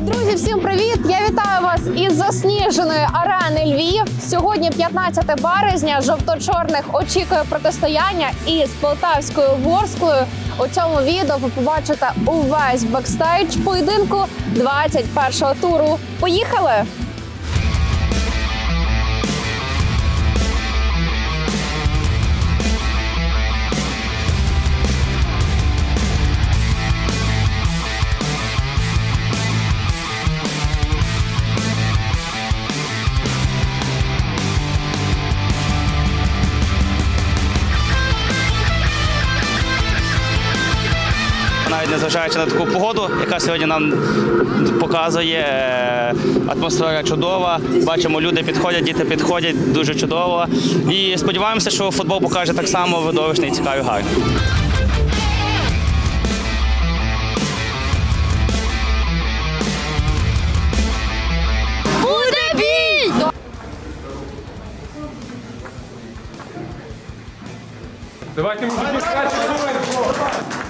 Друзі, всім привіт! Я вітаю вас із засніженої арени Львів. Сьогодні 15 березня. Жовто-чорних очікує протистояння із полтавською ворсклою. У цьому відео ви побачите увесь бекстейдж поєдинку 21-го туру. Поїхали! Незважаючи на таку погоду, яка сьогодні нам показує е, атмосфера чудова. Бачимо, люди підходять, діти підходять дуже чудово. І сподіваємося, що футбол покаже так само видовищний, цікавий, гарний. Давайте мужики краще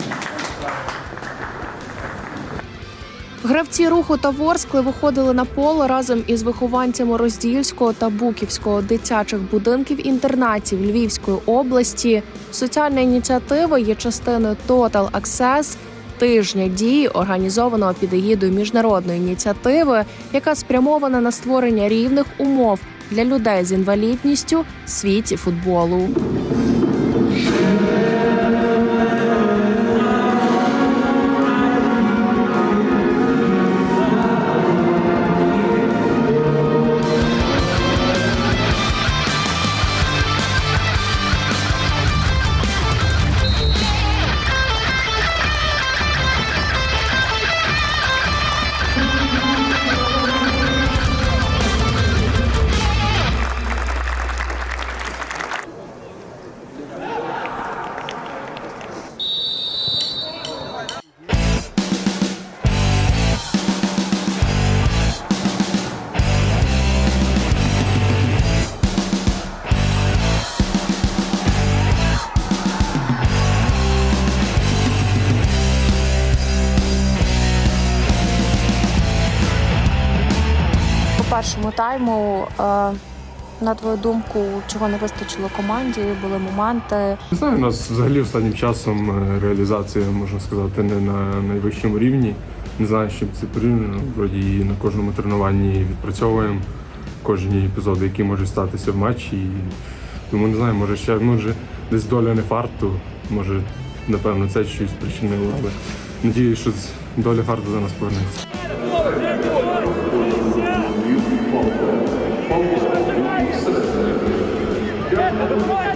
Гравці руху та Ворскли виходили на поле разом із вихованцями Роздільського та Буківського дитячих будинків інтернатів Львівської області. Соціальна ініціатива є частиною Total Access тижня дій, організованого під егідою міжнародної ініціативи, яка спрямована на створення рівних умов для людей з інвалідністю в світі футболу. Першому тайму, е, на твою думку, чого не вистачило команді? Були моменти. Не знаю, у нас взагалі останнім часом е, реалізація, можна сказати, не на найвищому рівні. Не знаю, чим це порівняно. Вроді на кожному тренуванні відпрацьовуємо кожні епізоди, які можуть статися в матчі. І тому не знаю, може ще може десь доля не фарту, може, напевно, це щось спричинило, але надіюсь, що доля фарту за нас повернеться.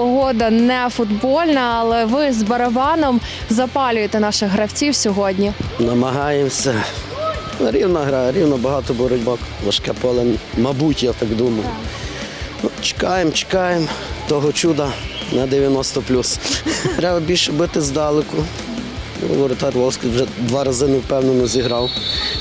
Погода не футбольна, але ви з барабаном запалюєте наших гравців сьогодні. Намагаємося. Рівна гра, рівно багато боротьба, важке поле, мабуть, я так думаю. Ну, чекаємо, чекаємо того чуда на 90 Треба більше бити здалеку. Ну, Воротар Волський вже два рази невпевнено зіграв.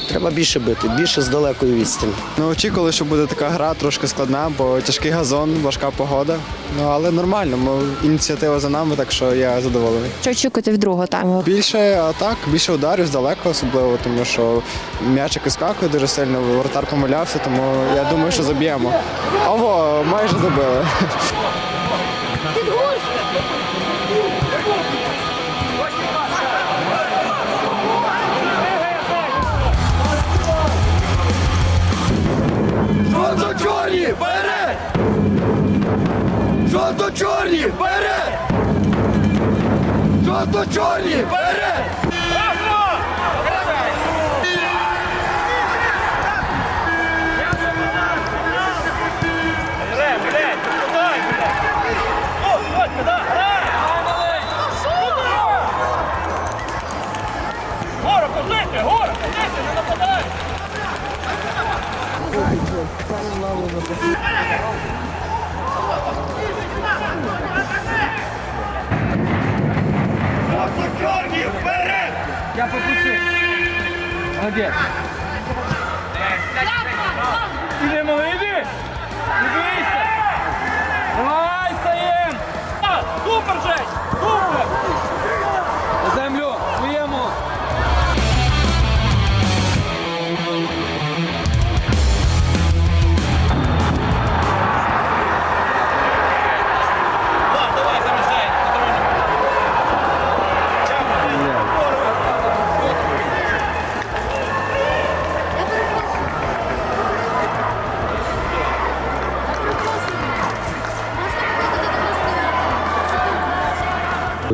Треба більше бити, більше з далекої відстані. Ми очікували, що буде така гра трошки складна, бо тяжкий газон, важка погода. Ну але нормально. Ми, ініціатива за нами, так що я задоволений. Що очікуєте від другого тайму? Більше атак, більше ударів здалеку, особливо, тому що м'ячик іскакує дуже сильно. Воротар помилявся, тому я думаю, що заб'ємо. Ого, майже забили. Жовто-чорні, вперед! Жовто-чорні, вперед! Жовто-чорні, вперед! Ідемо, іди! Не бійся! Давай, стаєм! Супер, Жень!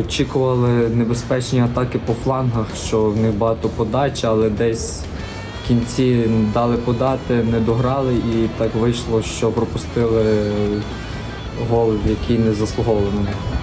Очікували небезпечні атаки по флангах, що в них багато подач, але десь в кінці дали подати, не дограли, і так вийшло, що пропустили гол, який не заслуговували на нього.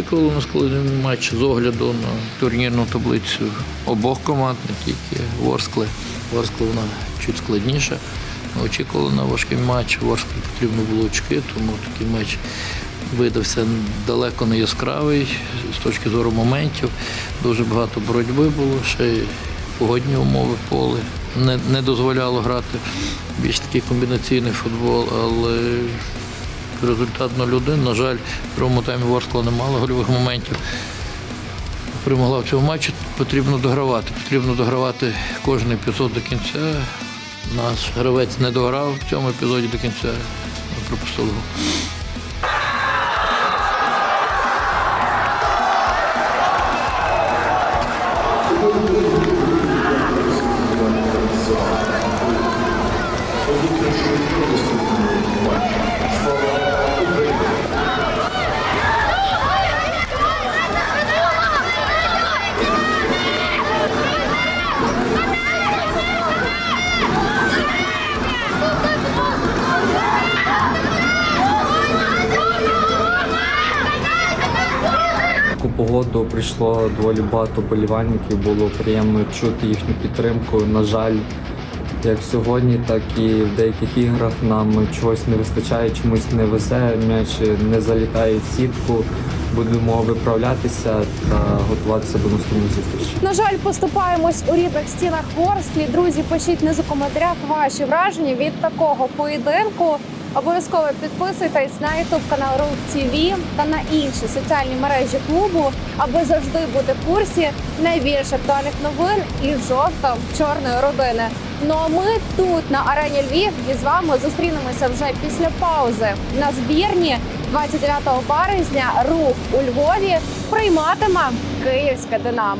Очікували на складний матч з огляду на турнірну таблицю обох команд, не тільки Ворскли. Ворскли вона чуть складніша. Ми очікували на важкий матч. Ворсклі потрібно було очки, тому такий матч видався далеко не яскравий з точки зору моментів. Дуже багато боротьби було, ще погодні умови поле не, не дозволяло грати більш такий комбінаційний футбол, але результат 0-1. На жаль, в другому таймі Ворскла не мало гольових моментів. Примогла в цьому матчі. Потрібно догравати. Потрібно догравати кожен епізод до кінця. Наш гравець не дограв в цьому епізоді до кінця. Ми пропустили гол. прийшло доволі багато болівальників. Було приємно чути їхню підтримку. На жаль, як сьогодні, так і в деяких іграх нам чогось не вистачає, чомусь не везе, м'яч не залітає в сітку. Будемо виправлятися та готуватися до наступних зустрічей. На жаль, поступаємось у рідних стінах Ворсклі. Друзі, пишіть внизу в коментарях ваші враження від такого поєдинку. Обов'язково підписуйтесь на youtube канал Рух ТВ та на інші соціальні мережі клубу, аби завжди бути в курсі найбільш актуальних новин і жовто-чорної родини. Ну а ми тут на арені Львів і з вами зустрінемося вже після паузи на збірні 29 березня. Рух у Львові прийматиме Київське Динамо.